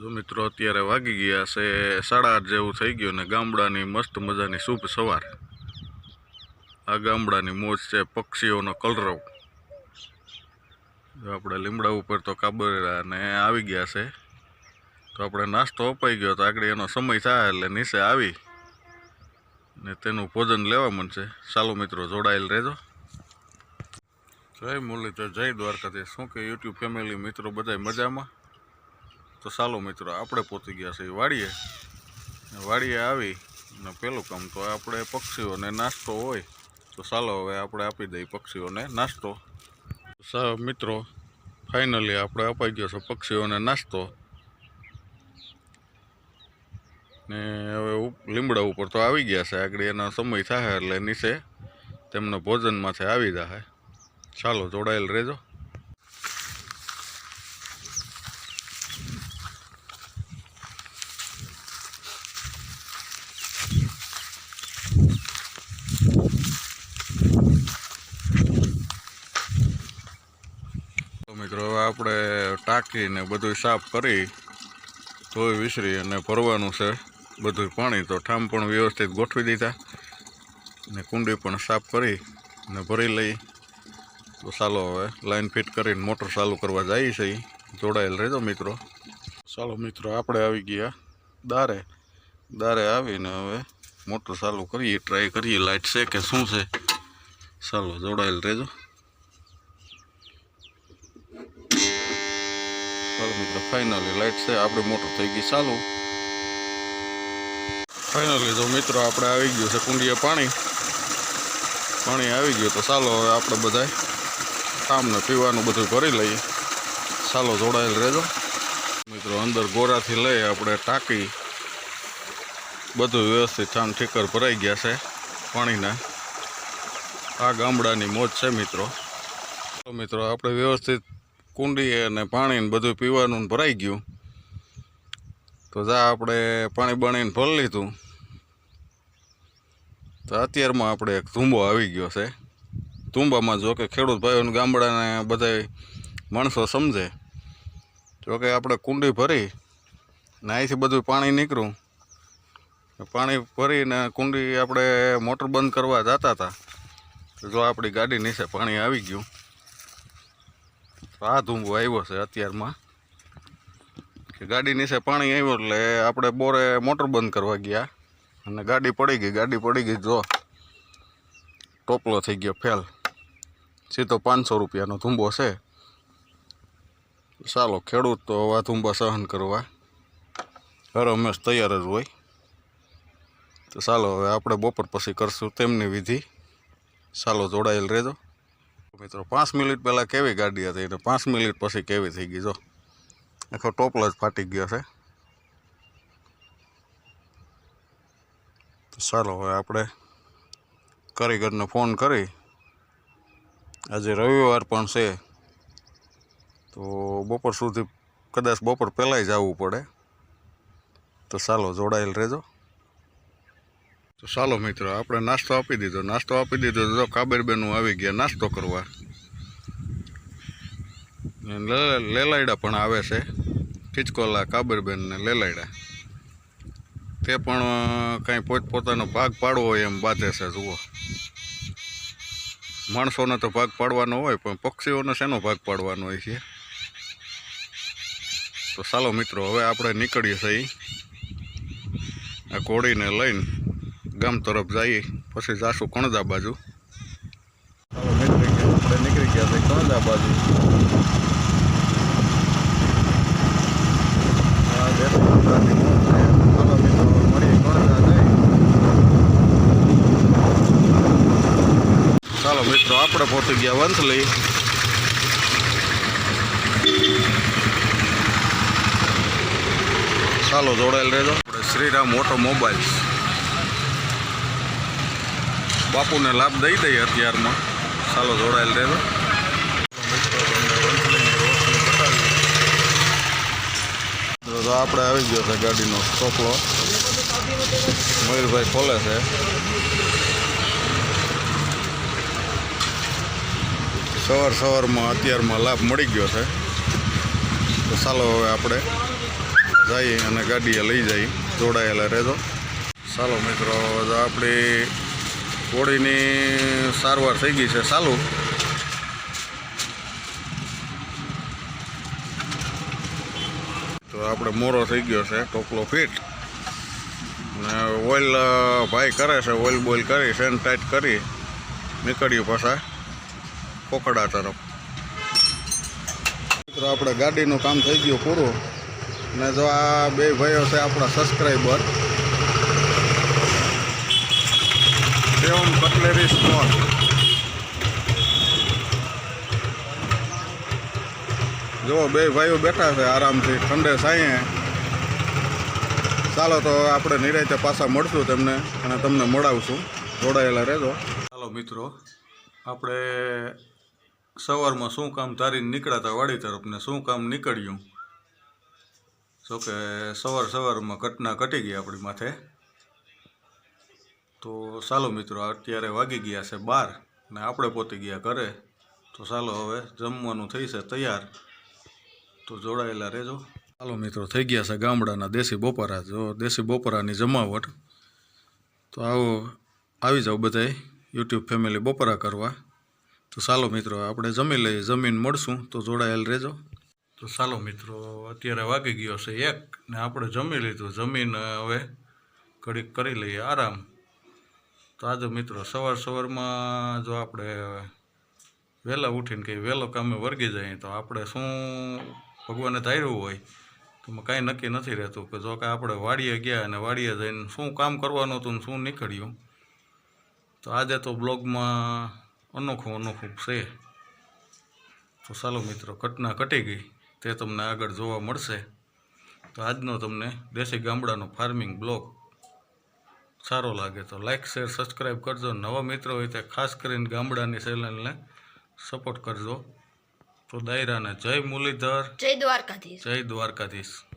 જો મિત્રો અત્યારે વાગી ગયા છે સાડા આઠ જેવું થઈ ગયું ને ગામડાની મસ્ત મજાની શુભ સવાર. આ ગામડાની મોજ છે પક્ષીઓનો કલરવ. જો આપણે લીમડા ઉપર તો કાબરા ને આવી ગયા છે. તો આપણે નાસ્તો અપાઈ ગયો તો આગળ એનો સમય થાય એટલે નીચે આવી. ને તેનું ભોજન લેવા મળશે. ચાલો મિત્રો જોડાયેલ રહેજો. જય મુરલીધર, જય દ્વારકાથી શું કે યુટ્યુબ ફેમિલી મિત્રો બધા મજામાં? તો ચાલો મિત્રો, આપણે પહોંચી ગયા છે વાડીએ. વાડીએ આવી અને પેલું કામ તો આપણે પક્ષીઓને નાસ્તો હોય, તો ચાલો હવે આપણે આપી દઈએ પક્ષીઓને નાસ્તો. મિત્રો, ફાઇનલી આપણે અપાઈ ગયો છે પક્ષીઓને નાસ્તો. ને હવે લીમડા ઉપર તો આવી ગયા છે, આગળ એનો સમય થાય એટલે નીચે તેમના ભોજનમાંથી આવી જાય ચાલો, જોડાયેલ રહેજો તો મિત્રો હવે આપણે ટાંકીને બધું સાફ કરી ધોઈ વિસરી અને ભરવાનું છે. બધું પાણી તો ઠામ પણ વ્યવસ્થિત ગોઠવી દીધા. ને કુંડી પણ સાફ કરી ને ભરી લઈ. તો ચાલો હવે લાઈન ફિટ કરીને મોટર ચાલુ કરવા જઈએ છીએ જોડાયેલ રહેજો મિત્રો. ચાલો મિત્રો, આપણે આવી ગયા દારે. દારે આવીને હવે મોટર ચાલુ કરીએ, ટ્રાય કરીએ લાઇટ છે કે શું છે. ચાલો, જોડાયેલ રહેજો. ચાલો મિત્રો ફાઇનલી લાઇટ છે. આપણી મોટર થઈ ગઈ ચાલુ. ફાઇનલી જો મિત્રો, આપણે આવી ગયું છે કુંડીએ પાણી. પાણી આવી ગયું તો ચાલો હવે આપણે બધા કામને પીવાનું બધું કરી લઈએ. ચાલો જોડાયેલ રહેજો. મિત્રો, અંદર ગોરાથી લઈ આપણે ટાંકી બધું વ્યવસ્થિત ઠામ ઠીકર ભરાઈ ગયા છે પાણીના. આ ગામડાની મોજ છે મિત્રો. તો મિત્રો, આપણે વ્યવસ્થિત કુંડી અને પાણી ને બધું પીવાનું ભરાઈ ગયું. તો જા આપણે પાણી બાણીને ભરી લીધું. તો અત્યારમાં આપણે એક ધુંબો આવી ગયો છે. ધૂંબામાં જો કે ખેડૂત ભાઈઓને ગામડાને બધા માણસો સમજે. જો કે આપણે કુંડી ભરી ને અહીંથી બધું પાણી નીકળ્યું. પાણી ભરીને કુંડી આપણે મોટર બંધ કરવા જતા હતા. જો આપણી ગાડી નીચે પાણી આવી ગયું. આ ધૂંગો આવ્યો છે અત્યારમાં. કે ગાડી નીચે પાણી આવ્યું એટલે આપણે બોરે મોટર બંધ કરવા ગયા. અને ગાડી પડી ગઈ, ગાડી પડી ગઈ, જો. ટોપલો થઈ ગયો, ફેલ. સીધો પાંચસો રૂપિયાનો ધૂંબો છે. ચાલો, ખેડૂત તો આ ધુંબા સહન કરવા. હર હંમેશ તૈયાર જ હોય. તો ચાલો, હવે આપણે બપોર પછી કરશું તેમની વિધિ. ચાલો, જોડાયેલ રહેજો. મિત્રો, પાંચ મિનિટ પહેલાં કેવી ગાડી હતી અને પાંચ મિનિટ પછી કેવી થઈ ગઈ, જો. આખો ટોપલો જ ફાટી ગયો છે. તો ચાલો હવે આપણે કારીગરને ફોન કરી. આજે રવિવાર પણ છે. તો બપોર સુધી કદાચ બપોર પહેલાંય આવવું પડે. તો ચાલો જોડાયેલ રહેજો. તો ચાલો મિત્રો, આપણે નાસ્તો આપી દીધો. નાસ્તો આપી દીધો તો કાબેરબેનું આવી ગયા નાસ્તો કરવા. લેલાયડા પણ આવે છે. ખીચકોલા, કાબરબેન ને લેલાયડા. તે પણ કાંઈ પોતપોતાનો ભાગ પાડવો હોય એમ બાંધે છે, જુઓ. માણસોને તો ભાગ પાડવાનો હોય, પણ પક્ષીઓને શેનો ભાગ પાડવાનો હોય છે? તો ચાલો મિત્રો, હવે આપણે નીકળીએ છીએ. આ ઘોડીને લઈને ગામ તરફ જઈએ, પછી જાશું કણદા બાજુ. નીકળી ગયા આપણે નીકળી ગયા છે કણદા બાજુ. ચાલો મિત્રો મળીએ કણદા ચાલો મિત્રો આપણે પહોંચી ગયા વંથલી. ચાલો જોડાયેલ રહેજો. આપણે શ્રીરામ ઓટોમોબાઈલ્સ. બાપુને લાભ દઈ દઈએ અત્યારમાં. ચાલો જોડાયેલ રહેજો. તો આપણે આવી ગયો છે ગાડીનો ચોપલો મયુરભાઈ ખોલે છે. સવાર સવારમાં અત્યારમાં લાભ મળી ગયો છે. તો ચાલો હવે આપણે જઈએ અને ગાડીએ લઈ જઈએ. જોડાયેલા રહેજો. ચાલો મિત્રો આપણી ઘોડીની સારવાર થઈ ગઈ છે. ચાલુ. તો આપણે મોરો થઈ ગયો છે ટોપલો ફિટ. ને ઓઇલ ભાઈ કરે છે, ઓઇલ બોઇલ કરી, સેન ટાઈટ કરી, નીકળ્યું પાછા કોકડા તરફ મિત્રો, આપણે ગાડીનું કામ થઈ ગયું પૂરું. ને જો આ બે ભાઈઓ છે આપણા સબસ્ક્રાઈબર સેવન કટલેરી સ્ટોર જો બે ભાઈઓ બેઠા છે આરામથી ઠંડે સાંયે. ચાલો તો આપણે નિરાયતે પાછા મળશું તેમને અને તમને મળાવશું. જોડાયેલા રહેજો. ચાલો મિત્રો આપણે સવારમાં શું કામ ધારીને નીકળ્યા હતા વાડી તરફ ને શું કામ નીકળ્યું? જોકે સવાર સવારમાં ઘટના ઘટી ગઈ આપણી માથે. તો ચાલો મિત્રો, અત્યારે વાગી ગયા છે બાર ને આપણે પહોંચી ગયા ઘરે. તો ચાલો હવે જમવાનું થઈ છે તૈયાર. તો જોડાયેલા રહેજો. ચાલો મિત્રો, થઈ ગયા છે ગામડાના દેશી બપોરા. જો દેશી બપોરાની જમાવટ. તો આવો, આવી જાઓ બધાય યુટ્યુબ ફેમિલી બપોરા કરવા. તો ચાલો મિત્રો, આપણે જમી લઈએ, જમીન મળશું. તો જોડાયેલ રહેજો. તો ચાલો મિત્રો, અત્યારે વાગી ગયો છે એક ને આપણે જમી લીધું. જમીન હવે ઘડીક કરી લઈએ, આરામ. તો આજે મિત્રો સવાર સવારમાં જો આપણે વહેલા ઉઠીને કંઈ વહેલો કામે વર્ગી જાય તો આપણે શું ભગવાને ધાર્યું હોય, તો કાંઈ નક્કી નથી રહેતું કે જો કે આપણે વાડીએ ગયા અને વાડીએ જઈને શું કામ કરવાનું હતું ને શું નીકળ્યું, તો આજે તો બ્લોગમાં અનોખું અનોખું છે. તો ચાલો મિત્રો, ઘટના ઘટી ગઈ, તે તમને આગળ જોવા મળશે. તો આજનો તમને દેશી ગામડાનો ફાર્મિંગ બ્લોગ સારો લાગે તો લાઇક શેર સબસ્ક્રાઈબ કરજો. નવા મિત્રો હોય તે ખાસ કરીને ગામડાની ચેનલને સપોર્ટ કરજો. તો દાયરાને જય મુરલીધર. જય દ્વારકાધીશ. જય દ્વારકાધીશ.